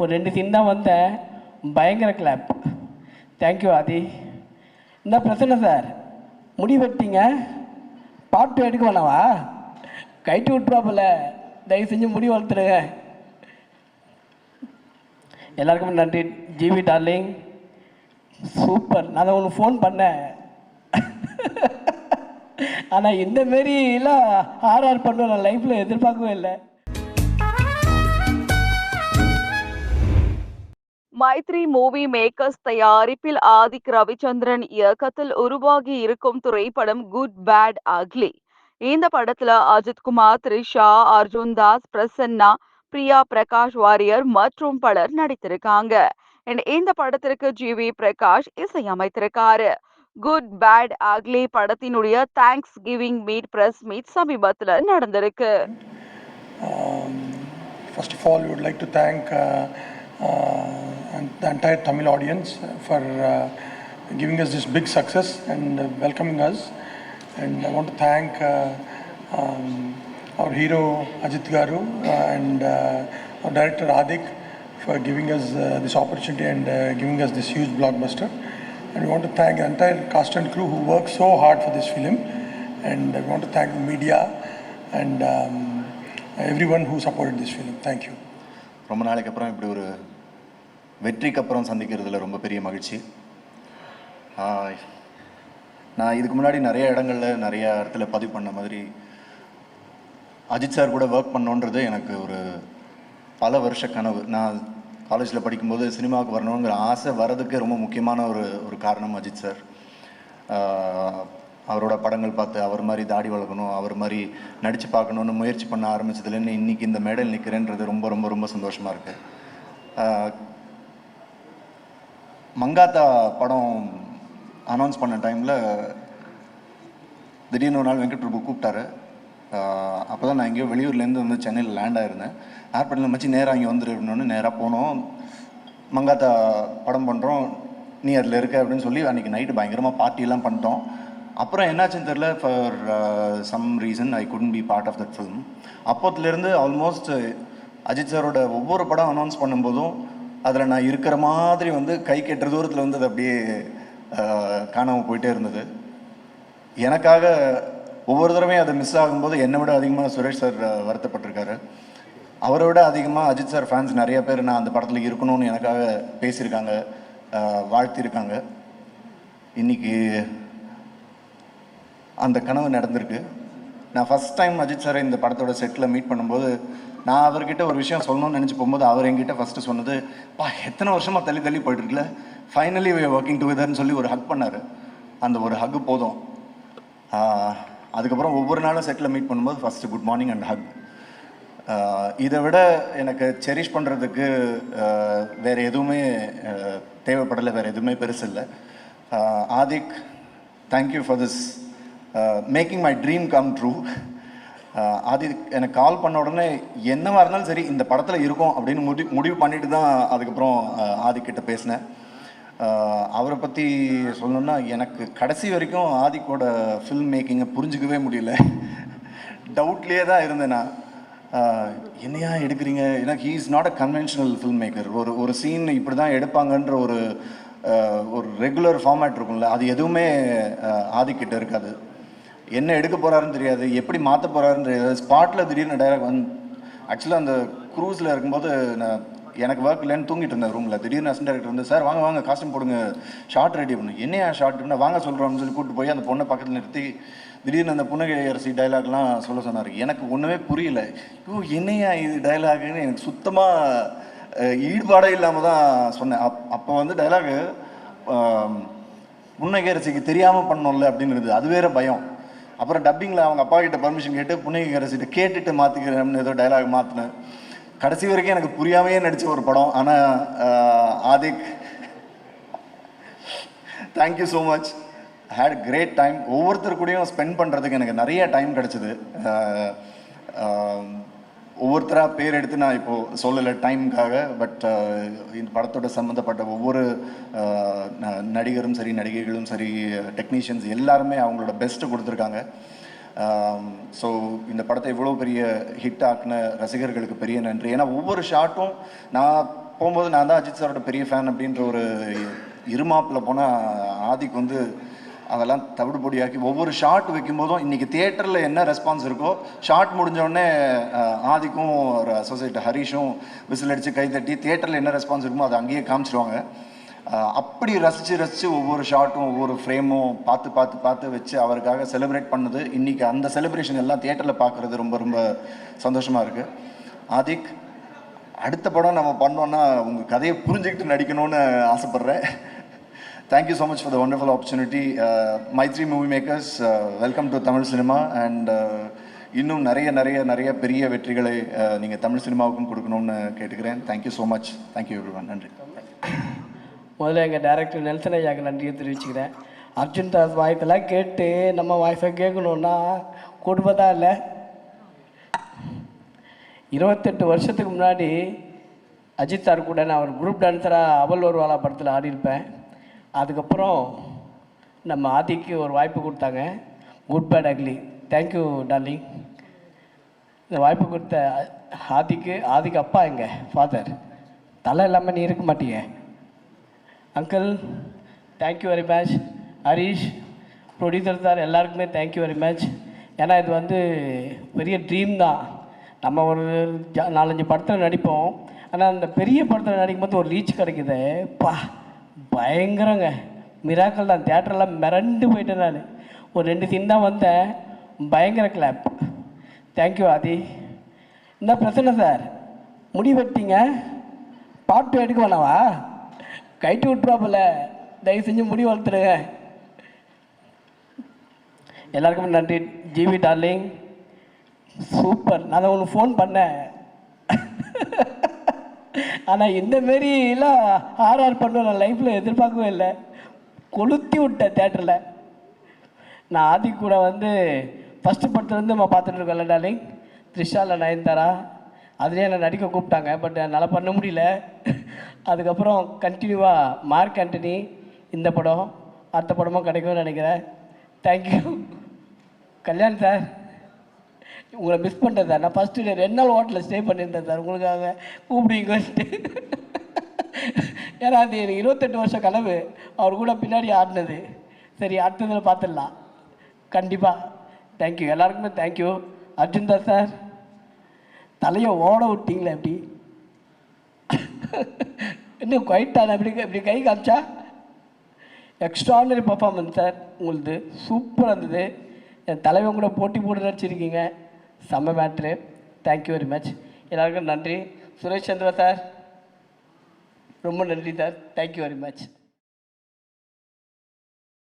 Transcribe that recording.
ஒரு ரெண்டு சீன் தான் வந்தேன். பயங்கர கிளாப் தேங்க்யூ ஆதி. என்ன பிரச்சனை சார் முடி வெட்டிங்க? பாட்டு எடுக்க வேணாவா? கைட்டு விட்டுருவாப்பில்ல தயவு செஞ்சு முடி வளர்த்துடுங்க. எல்லாருக்கும் நன்றி. ஜிவி டார்லிங் சூப்பர் நான் தான் உனக்கு ஃபோன் பண்ணேன். ஆனால் இந்த மாரி எல்லாம் ஆர்ஆர் பண்ணுவேன். நான் லைஃப்பில் எதிர்பார்க்கவே இல்லை. மைத்ரி மூவி மேக்கர்ஸ் தயாரிப்பில் ஆதிக் ரவிச்சந்திரன் இயக்கத்தில் உருவாகி இருக்கும் திரைப்படம் குட் பேட் அக்லி இந்த படத்துல அஜித் குமார் த்ரிஷா அர்ஜுன் தாஸ் பிரசன்னா பிரியா பிரகாஷ் வாரியர் மற்றும் பலர் நடித்திருக்காங்க. இந்த படத்திற்கு ஜி வி பிரகாஷ் இசையமைத்திருக்காரு. குட் பேட் அக்லி படத்தினுடைய thanksgiving meet press meet சமீபத்தில் நடந்திருக்கு. Um, First of all, we would like to thank uh, the entire Tamil audience for uh, giving us this big success and uh, welcoming us. And I want to thank uh, um, our hero Ajit Garu uh, and uh, our director Adik for giving us uh, this opportunity and uh, giving us this huge blockbuster. And we want to thank the entire cast and crew who worked so hard for this film. And we want to thank the media and um, everyone who supported this film. Thank you. ரொம்ப நாளைக்கு அப்புறம் இப்படி ஒரு வெற்றிக்கு அப்புறம் சந்திக்கிறதுல ரொம்ப பெரிய மகிழ்ச்சி. நான் இதுக்கு முன்னாடி நிறைய இடங்களில் நிறைய இடத்துல பதிவு பண்ண மாதிரி அஜித் சார் கூட ஒர்க் பண்ணோன்றது எனக்கு ஒரு பல வருஷ கனவு. நான் காலேஜில் படிக்கும்போது சினிமாவுக்கு வரணுங்கிற ஆசை வரதுக்கு ரொம்ப முக்கியமான ஒரு ஒரு காரணம் அஜித் சார். அவரோட படங்கள் பார்த்து அவர் மாதிரி தாடி வளர்க்கணும் அவர் மாதிரி நடித்து பார்க்கணுன்னு முயற்சி பண்ண ஆரம்பிச்சதுலேருந்து இன்றைக்கி இந்த மேடையில் நிற்கிறேன்றது ரொம்ப ரொம்ப ரொம்ப சந்தோஷமாக இருக்குது மங்காத்தா படம் அனௌன்ஸ் பண்ண டைமில் திடீர்னு ஒரு நாள் வெங்கட் பிரபு கூப்பிட்டாரு. அப்போ தான் நான் எங்கேயோ வெளியூர்லேருந்து வந்து சென்னையில் லேண்ட் ஆயிருந்தேன். ஏர்போர்ட்டில் மச்சி நேராக இங்கே வந்துருக்கணும்னு நேராக போனோம். மங்காத்தா படம் பண்ணுறோம் நீ அதில் இருக்க அப்படின்னு சொல்லி அன்றைக்கி நைட்டு பயங்கரமாக பார்ட்டியெல்லாம் பண்ணிட்டோம். அப்புறம் என்னாச்சுன்னு தெரில for some reason I couldn't be part of that film அப்போத்துலேருந்து almost Ajith சாரோட ஒவ்வொரு படம் அனௌன்ஸ் பண்ணும்போதும் அதில் நான் இருக்கிற மாதிரி வந்து கை கெட்டுற தூரத்தில் வந்து அது அப்படியே காணாமல் போயிட்டே இருந்தது. எனக்காக ஒவ்வொரு தடவையும் அது மிஸ் ஆகும்போது என்னை விட அதிகமாக சுரேஷ் சார் வருத்தப்பட்டிருக்காரு. அவரை விட அதிகமாக அஜித் சார் ஃபேன்ஸ் நிறைய பேர் நான் அந்த படத்தில் இருக்கணும்னு எனக்காக பேசியிருக்காங்க வாழ்த்தியிருக்காங்க. இன்னைக்கு அந்த கனவு நடந்திருக்கு. நான் ஃபஸ்ட் டைம் அஜித் சாரை இந்த படத்தோட செட்டில் மீட் பண்ணும்போது நான் அவர்கிட்ட ஒரு விஷயம் சொல்லணும்னு நினச்சி போகும்போது அவர் என்கிட்ட ஃபஸ்ட்டு சொன்னது பா எத்தனை வருஷமாக தள்ளி தள்ளி போயிட்டுருக்குல? ஃபைனலி ஃபைனலி ஒர்க்கிங் டுகெதர்னு சொல்லி ஒரு ஹக் பண்ணார். அந்த ஒரு ஹக் போதும். அதுக்கப்புறம் ஒவ்வொரு நாளும் செட்டில் மீட் பண்ணும்போது first good morning and hug இதை விட எனக்கு செரிஷ் பண்ணுறதுக்கு வேறு எதுவுமே தேவைப்படலை வேறு எதுவுமே பெருசு இல்லை. Adhik thank you for this making my dream come true அது எனக்கு கால் பண்ண உடனே என்னவா இருந்தாலும் சரி இந்த படத்தில் இருக்கும் அப்படின்னு முடி முடிவு பண்ணிட்டு தான் அதுக்கப்புறம் ஆதிக்கிட்ட பேசினேன். அவரை பற்றி சொல்லணும்னா எனக்கு கடைசி வரைக்கும் ஆதிக்கோட ஃபில்ம் மேக்கிங்கை புரிஞ்சுக்கவே முடியல. டவுட்லேயே தான் இருந்தேன் நான். என்னையா எடுக்கிறீங்க? ஏன்னா he is not a conventional film maker ஒரு ஒரு சீன் இப்படி தான் எடுப்பாங்கன்ற ஒரு ஒரு ரெகுலர் ஃபார்மேட் இருக்கும்ல அது எதுவுமே ஆதிக்கிட்ட இருக்காது. என்ன எடுக்க போகிறாருன்னு தெரியாது எப்படி மாற்ற போகிறாருன்னு தெரியாது. ஸ்பாட்டில் திடீர்னு டைரக்ட் வந்து ஆக்சுவலாக அந்த க்ரூஸில் இருக்கும்போது நான் எனக்கு ஒர்க் இல்லைன்னு தூங்கிட்டு இருந்தேன் ரூமில் திடீர்னு அசன் டேரக்டர் வந்து சார் வாங்க வாங்க காஸ்டியூம் போடுங்க ஷார்ட் ரெடி பண்ணு. என்னையா ஷார்ட்னா வாங்க சொல்கிறோம்னு சொல்லி கூப்பிட்டு போய் அந்த பொண்ணை பக்கத்தில் நிறுத்தி திடீர்னு அந்த புன்னகை அரசி டைலாக்லாம் சொல்ல சொன்னார். எனக்கு ஒன்றுமே புரியல. ஐயோ என்னையா இது டைலாக்னு எனக்கு சுத்தமாக ஈடுபாடே இல்லாமல் தான் சொன்னேன். அப் அப்போ வந்து டைலாகு புன்னகை அரசிக்கு தெரியாமல் பண்ணோம்ல அப்படின்னு இருந்தது. அது வேற பயம். அப்புறம் டப்பிங்கில் அவங்க அப்பா கிட்ட பர்மிஷன் கேட்டு புண்ணிய அரசிட்ட கேட்டுட்டு மாற்றிக்கிறேன்னு ஏதோ டைலாக் மாற்றினேன் கடைசி வரைக்கும் எனக்கு புரியாமையே நடித்த ஒரு படம். ஆனால் Adhik thank you so much had great time ஒவ்வொருத்தர் கூடயும் ஸ்பெண்ட் பண்ணுறதுக்கு எனக்கு நிறைய டைம் கிடச்சிது. ஒவ்வொருத்தராக பேர் எடுத்து நான் இப்போது சொல்லலை டைமுக்காக பட் uh, இந்த படத்தோட சம்மந்தப்பட்ட ஒவ்வொரு uh, ந- நடிகரும் சரி நடிகைகளும் சரி டெக்னீஷியன்ஸ் எல்லாருமே அவங்களோட பெஸ்ட்டு கொடுத்துருக்காங்க. ஸோ um, இந்த படத்தை இவ்வளோ பெரிய ஹிட் ஆக்கின ரசிகர்களுக்கு பெரிய நன்றி. ஏன்னா ஒவ்வொரு ஷாட்டும் நான் போகும்போது நான் தான் அஜித் சாரோட பெரிய ஃபேன் அப்படின்ற ஒரு இருமாப்பில் போனால் ஆதிக்கு வந்து அதெல்லாம் தவிடு பொடியாக்கி ஒவ்வொரு ஷாட் வைக்கும்போதும் இன்றைக்கி தியேட்டரில் என்ன ரெஸ்பான்ஸ் இருக்கோ ஷாட் முடிஞ்சோடனே ஆதிக்கும் ஒரு அசோசியேட் ஹரிஷும் விசில் அடித்து கைத்தட்டி தியேட்டரில் என்ன ரெஸ்பான்ஸ் இருக்குமோ அதை அங்கேயே காமிச்சிருவாங்க. அப்படி ரசித்து ரசித்து ஒவ்வொரு ஷாட்டும் ஒவ்வொரு ஃப்ரேமும் பார்த்து பார்த்து பார்த்து வச்சு அவருக்காக செலிப்ரேட் பண்ணது. இன்றைக்கி அந்த செலிப்ரேஷன் எல்லாம் தியேட்டரில் பார்க்குறது ரொம்ப ரொம்ப சந்தோஷமாக இருக்குது ஆதிக் அடுத்த படம் நம்ம பண்ணோன்னா உங்கள் கதையை புரிஞ்சுக்கிட்டு நடிக்கணும்னு ஆசைப்பட்றேன். Thank you so much for the wonderful opportunity Mythri movie makers welcome to Tamil cinema and இன்னும் நிறைய நிறைய நிறைய பெரிய வெற்றிகளை uh, நீங்கள் தமிழ் சினிமாவுக்கும் கொடுக்கணும்னு கேட்டுக்கிறேன். Thank you so much thank you every நன்றி. முதல்ல எங்கள் டேரக்டர் நெல்சன் ஐயாக்கு நன்றியை தெரிவிச்சுக்கிறேன். அர்ஜுன் தாஸ் வாய்ஸெல்லாம் கேட்டு நம்ம வாய்ஸை கேட்கணுன்னா குடும்பத்தான் இல்லை? இருபத்தெட்டு வருஷத்துக்கு முன்னாடி அஜித் சார் கூட நான் ஒரு குரூப் டான்ஸராக அவள் ஒருவாலா படத்தில் ஆடியிருப்பேன். அதுக்கப்புறம் நம்ம ஆதிக்கு ஒரு வாய்ப்பு கொடுத்தாங்க. Good bad ugly thank you darling இந்த வாய்ப்பு கொடுத்த ஆதிக்கு ஆதிக்கு அப்பா எங்க? ஃபாதர் தலை இல்லாமல் நீ இருக்க மாட்டியே. Uncle thank you very much Harish producer sir எல்லாருக்குமே தேங்க்யூ வெரி மச் ஏன்னா இது வந்து பெரிய ட்ரீம் தான். நம்ம ஒரு ஜா- நாலஞ்சு படத்தில் நடிப்போம். ஆனால் அந்த பெரிய படத்தில் நடிக்கும்போது ஒரு ரீச் கிடைக்குது. பா. பயங்கரங்க. மிராக்கள் தான். தேட்டரெல்லாம் மிரண்டு போயிட்டேன் நான். ஒரு ரெண்டு சீன் தான் வந்தேன். பயங்கர கிளாப் தேங்க்யூ ஆதி. என்ன பிரச்சனை சார் முடி வெட்டிங்க? பாட்டு எடுக்க வேணாவா? கைட்டு விட்டுருவாப்புல. தயவு செஞ்சு முடி வளர்த்துருங்க எல்லாருக்குமே நன்றி. ஜிவி டார்லிங் சூப்பர் நான் உனக்கு ஃபோன் பண்ணேன். ஆனால் இந்த மாரிலாம் ஆர்ஆர் பண்ண நான் லைஃப்பில் எதிர்பார்க்கவே இல்லை. கொளுத்தி விட்டேன் தேட்டரில். நான் ஆதி கூட வந்து ஃபஸ்ட்டு படத்துலேருந்து நம்ம பார்த்துட்டு இருக்கோம்ல டார்லிங் த்ரிஷாவில் நயன்தாரா? அதுலேயே என்னை நடிக்க கூப்பிட்டாங்க பட் என்னால் பண்ண முடியல. அதுக்கப்புறம் கண்டினியூவாக மார்க் ஆண்டனி இந்த படம் அடுத்த படமும் கிடைக்கும்னு நினைக்கிறேன். தேங்க்யூ கல்யாண் சார் உங்களை மிஸ் பண்ணுறது சார் நான் ஃபஸ்ட்டு ரெண்டு நாள் ஹோட்டலில் ஸ்டே பண்ணியிருந்தேன் சார் உங்களுக்காக கூப்பிடுங்க ஏன்னா அது எனக்கு இருபத்தெட்டு வருஷம் கனவு. அவர் கூட பின்னாடி ஆடினது. சரி அடுத்ததில் பார்த்துடலாம் கண்டிப்பாக தேங்க்யூ எல்லாருக்குமே தேங்க்யூ அர்ஜுன் தான் சார் தலையை ஓட விட்டிங்களே எப்படி? இன்னும் குவைட்டான எப்படி இப்படி கை காமிச்சா? எக்ஸ்ட்ராடனரி பர்ஃபார்மன்ஸ் சார் உங்களுது சூப்பராக இருந்தது. என் தலைவன் கூட போட்டி போட்டு நடிச்சிருக்கீங்க செம்ம மேட்ரு தேங்க்யூ வெரி மச் எல்லாருக்கும் நன்றி. சுரேஷ் சந்திரா சார் ரொம்ப நன்றி சார் தேங்க்யூ வெரி மச்